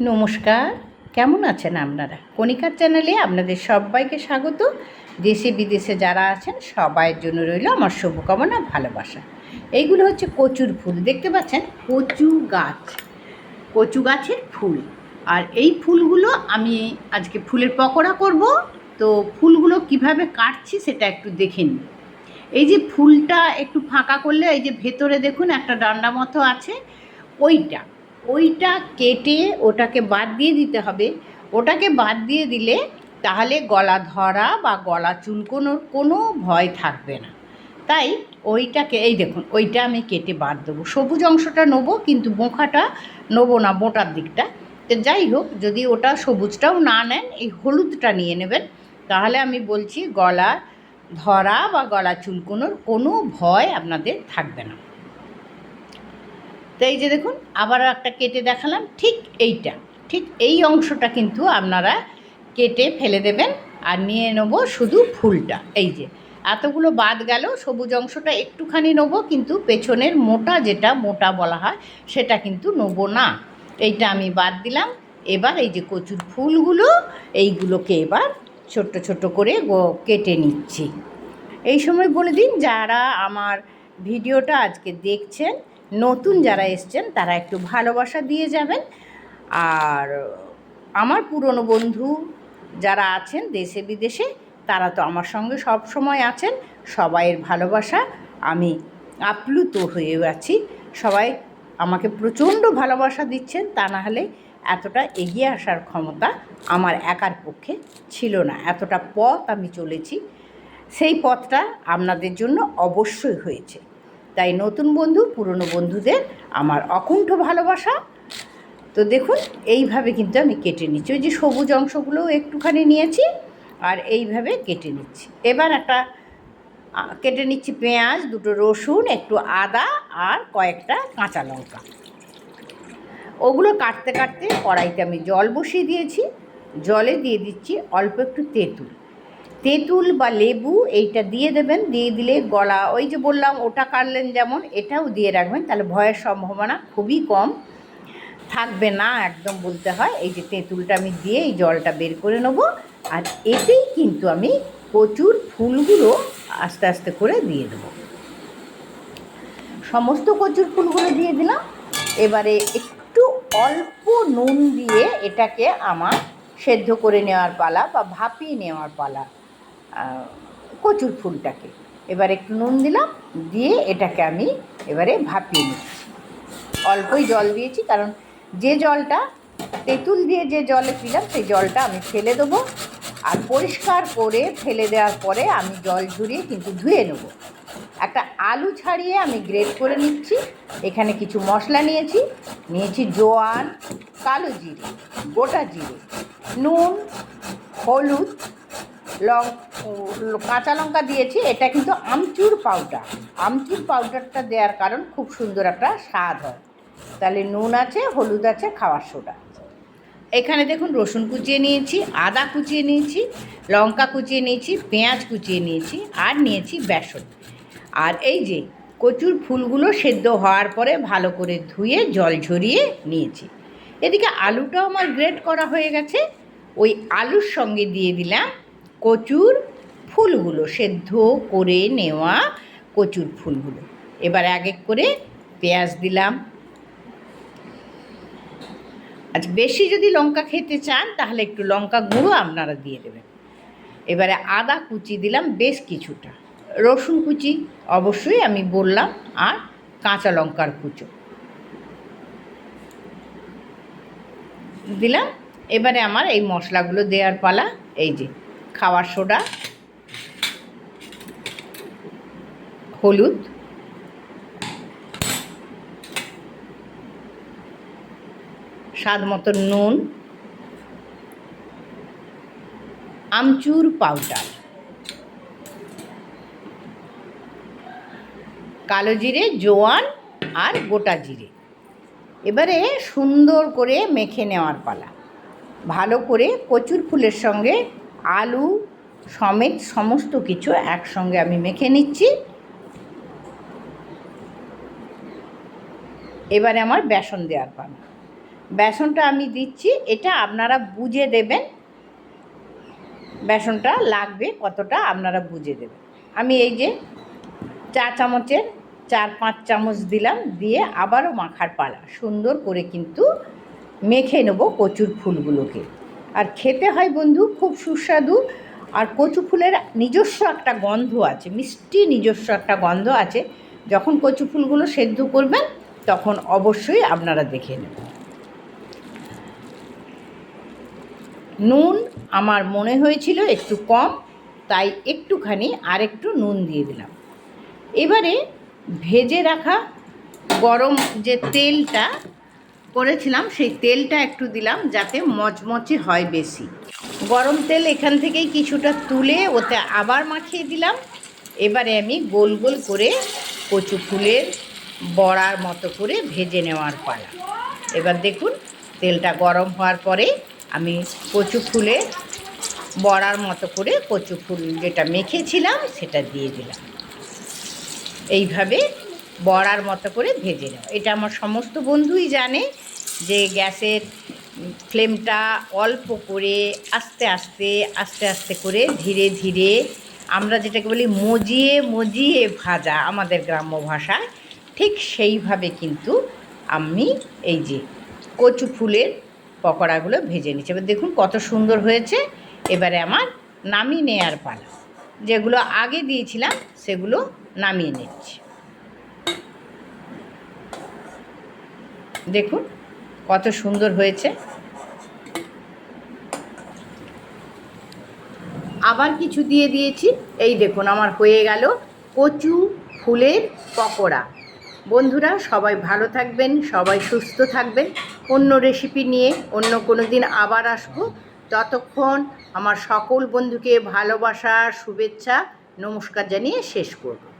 নমস্কার, কেমন আছেন আপনারা? কণিকার চ্যানেলে আপনাদের সবাইকে স্বাগত। দেশে বিদেশে যারা আছেন, সবাইয়ের জন্য রইল আমার শুভকামনা, ভালোবাসা। এইগুলো হচ্ছে কচুর ফুল। দেখতে পাচ্ছেন? কচু গাছ। কচু গাছের ফুল। আর এই ফুলগুলো আমি আজকে ফুলের পকোড়া করব। তো ফুলগুলো কীভাবে কাটছি সেটা একটু দেখে এই যে ফুলটা একটু ফাঁকা করলে, এই যে ভেতরে দেখুন একটা ডান্ডা মতো আছে, ওইটা। ওইটা কেটে ওটাকে বাদ দিয়ে দিতে হবে। ওটাকে বাদ দিয়ে দিলে তাহলে গলা ধরা বা গলা চুলকোনোর কোনো ভয় থাকবে না। তাই ওইটাকে, এই দেখুন, ওইটা আমি কেটে বাদ দেবো। সবুজ অংশটা নেব, কিন্তু বোঁখাটা নেব না বোঁটার দিকটা। তো যাই হোক, যদি ওটা সবুজটাও না নেন, এই হলুদটা নিয়ে নেবেন, তাহলে আমি বলছি গলা ধরা বা গলা চুলকোনোর কোনো ভয় আপনাদের থাকবে না। তো এই যে দেখুন আবার একটা কেটে দেখালাম, ঠিক এইটা, ঠিক এই অংশটা কিন্তু আপনারা কেটে ফেলে দেবেন আর নিয়ে নেব শুধু ফুলটা, এই যে। এতগুলো বাদ গেল, সবুজ অংশটা একটুখানি নেব, কিন্তু পেছনের মোটা যেটা মোটা বলা হয়, সেটা কিন্তু নেব না। এইটা আমি বাদ দিলাম, এবার এই যে কচুর ফুলগুলো, এইগুলোকে এবার ছোট্ট ছোট্ট করে কেটে নিচ্ছি। এই সময় বলে দিন, যারা আমার ভিডিওটা আজকে দেখছেন নতুন যারা এসছেন, তারা একটু ভালোবাসা দিয়ে যাবেন। আর আমার পুরনো বন্ধু যারা আছেন দেশে বিদেশে, তারা তো আমার সঙ্গে সব সময় আছেন। সবাইয়ের ভালোবাসা আমি আপ্লুত হয়ে আছি। সবাই আমাকে প্রচণ্ড ভালোবাসা দিচ্ছেন, তা না হলে এতটা এগিয়ে আসার ক্ষমতা আমার একার পক্ষে ছিল না। এতটা পথ আমি চলেছি। সেই পথটা আপনাদের জন্য অবশ্যই হয়েছে। তাই নতুন বন্ধু, পুরনো বন্ধুদের আমার অকুণ্ঠ ভালোবাসা। তো দেখুন, এইভাবে কিন্তু আমি কেটে নিচ্ছি। ওই যে সবুজ অংশগুলোও একটুখানি নিয়েছি আর এইভাবে কেটে নিচ্ছি। এবার একটা কেটে নিচ্ছি পেঁয়াজ, দুটো রসুন, একটু আদা আর কয়েকটা কাঁচা লঙ্কা। ওগুলো কাটতে কাটতে কড়াইতে আমি জল বসিয়ে দিয়েছি। জলে দিয়ে দিচ্ছি অল্প একটু তেঁতুল। তেঁতুল বা লেবু এইটা দিয়ে দেবেন, দিয়ে দিলে গলা, ওই যে বললাম ওটা কাটলেন যেমন, এটাও দিয়ে রাখবেন, তাহলে ভয়ের সম্ভাবনা খুবই কম। থাকবে না একদম বলতে হয়, এই যে তেঁতুলটা আমি দিয়ে এই জলটা বের করে নেব, আর এতেই কিন্তু আমি প্রচুর ফুলগুলো আস্তে আস্তে করে দিয়ে দেবো। সমস্ত কচুর ফুলগুলো দিয়ে দিলাম, এবারে একটু অল্প নুন দিয়ে এটাকে আমার সেদ্ধ করে নেওয়ার পালা বা ভাপিয়ে নেওয়ার পালা। কচুর ফুলটাকে। এবার একটু নুন দিলাম, দিয়ে এটাকে আমি এবারে ভাপিয়ে নিচ্ছি। অল্পই জল দিয়েছি, কারণ যে জলটা, তেঁতুল দিয়ে যে জলে দিলাম সেই জলটা আমি ফেলে দেবো। আর পরিষ্কার করে ফেলে দেওয়ার পরে আমি জল ঝরিয়ে কিন্তু ধুয়ে নেব। একটা আলু ছাড়িয়ে আমি গ্রেট করে নিচ্ছি। এখানে কিছু মশলা নিয়েছি নিয়েছি জোয়ান, কালো জিরে, গোটা জিরে, নুন, হলুদ, লং কাঁচা লঙ্কা দিয়েছি, এটা কিন্তু আমচুর পাউডার আমচুর পাউডারটা দেওয়ার কারণ খুব সুন্দর একটা স্বাদ হয়। তাহলে নুন আছে, হলুদ আছে, খাওয়ার সোডা এখানে দেখুন, রসুন কুচিয়ে নিয়েছি, আদা কুচিয়ে নিয়েছি, লঙ্কা কুচিয়ে নিয়েছি, পেঁয়াজ কুচিয়ে নিয়েছি, আর নিয়েছি বেসন। আর এই যে কচুর ফুলগুলো সেদ্ধ হওয়ার পরে ভালো করে ধুয়ে জল ঝরিয়ে নিয়েছি। এদিকে আলুটাও আমার গ্রেট করা হয়ে গেছে। ওই আলুর সঙ্গে দিয়ে দিলাম কচুর ফুলগুলো সেদ্ধ করে নেওয়া কচুর ফুলগুলো। এবার এক এক করে পেঁয়াজ দিলাম। আচ্ছা বেশি যদি লঙ্কা খেতে চান, তাহলে একটু লঙ্কা গুঁড়ো আপনারা দিয়ে দেবেন। এবারে আদা কুচি দিলাম বেশ কিছুটা। রসুন কুচি অবশ্যই আমি বললাম, আর কাঁচা লঙ্কার কুচো। দিলাম। এবারে আমার এই মশলাগুলো দেওয়ার পালা, এই যে খাওয়ার সোডা। হলুদ। স্বাদ মতো নুন। আমচুর পাউডার। কালো জিরে, জোয়ান আর গোটা জিরে। এবারে সুন্দর করে মেখে নেওয়ার পালা। ভালো করে কচুর ফুলের সঙ্গে আলু সমেত সমস্ত কিছু একসঙ্গে আমি মেখে নিচ্ছি। এবারে আমার বেসন দেওয়ার পালা। বেসনটা আমি দিচ্ছি, এটা আপনারা বুঝে দেবেন বেসনটা লাগবে কতটা, আপনারা বুঝে দেবেন। আমি এই যে চা চামচের চার পাঁচ চামচ দিলাম, দিয়ে আবারও মাখার পালা। সুন্দর করে কিন্তু মেখে নেব কচুর ফুলগুলোকে। আর খেতে হয় বন্ধু, খুব সুস্বাদু। আর কচু ফুলের নিজস্ব একটা গন্ধ আছে, মিষ্টি নিজস্ব একটা গন্ধ আছে। যখন কচু ফুলগুলো সেদ্ধ করবেন তখন অবশ্যই আপনারা দেখে নেবেন। নুন আমার মনে হয়েছিল একটু কম, তাই একটুখানি আর একটু নুন দিয়ে দিলাম। এবারে ভেজে রাখা গরম যে তেলটা করেছিলাম, সেই তেলটা একটু দিলাম যাতে মচমচে হয় বেশি। গরম তেল এখান থেকেই কিছুটা তুলে ওতে আবার মাখিয়ে দিলাম। এবারে আমি গোল গোল করে কচু ফুলের বড়ার মতো করে ভেজে নেওয়ার পালা। এবার দেখুন, তেলটা গরম হওয়ার পরে আমি কচু ফুলে বড়ার মতো করে কচু ফুল যেটা মেখেছিলাম সেটা দিয়ে দিলাম। এইভাবে বড়ার মতো করে ভেজে নেওয়া। এটা আমার সমস্ত বন্ধুই জানে যে গ্যাসের ফ্লেমটা অল্প করে আস্তে আস্তে আস্তে আস্তে করে ধীরে ধীরে আমরা যেটাকে বলি মজিয়ে মজিয়ে ভাজা আমাদের গ্রাম্য ভাষায় ঠিক সেইভাবে কিন্তু আমি এই যে কচু ফুলের পকোড়াগুলো ভেজে নিচ্ছি। এবার দেখুন কত সুন্দর হয়েছে। এবারে আমার নামিয়ে নেওয়ার পালা। যেগুলো আগে দিয়েছিলাম, সেগুলো নামিয়ে নিচ্ছি। দেখুন কত সুন্দর হয়েছে। আবার কিছু দিয়ে দিয়েছি। এই দেখুন আমার হয়ে গেল কচু ফুলের পকোড়া। বন্ধুরা, সবাই ভালো থাকবেন, সবাই সুস্থ থাকবেন। অন্য রেসিপি নিয়ে অন্য কোনো দিন আবার আসব। ততক্ষণ আমার সকল বন্ধুকে ভালোবাসা, শুভেচ্ছা, নমস্কার জানিয়ে শেষ করব।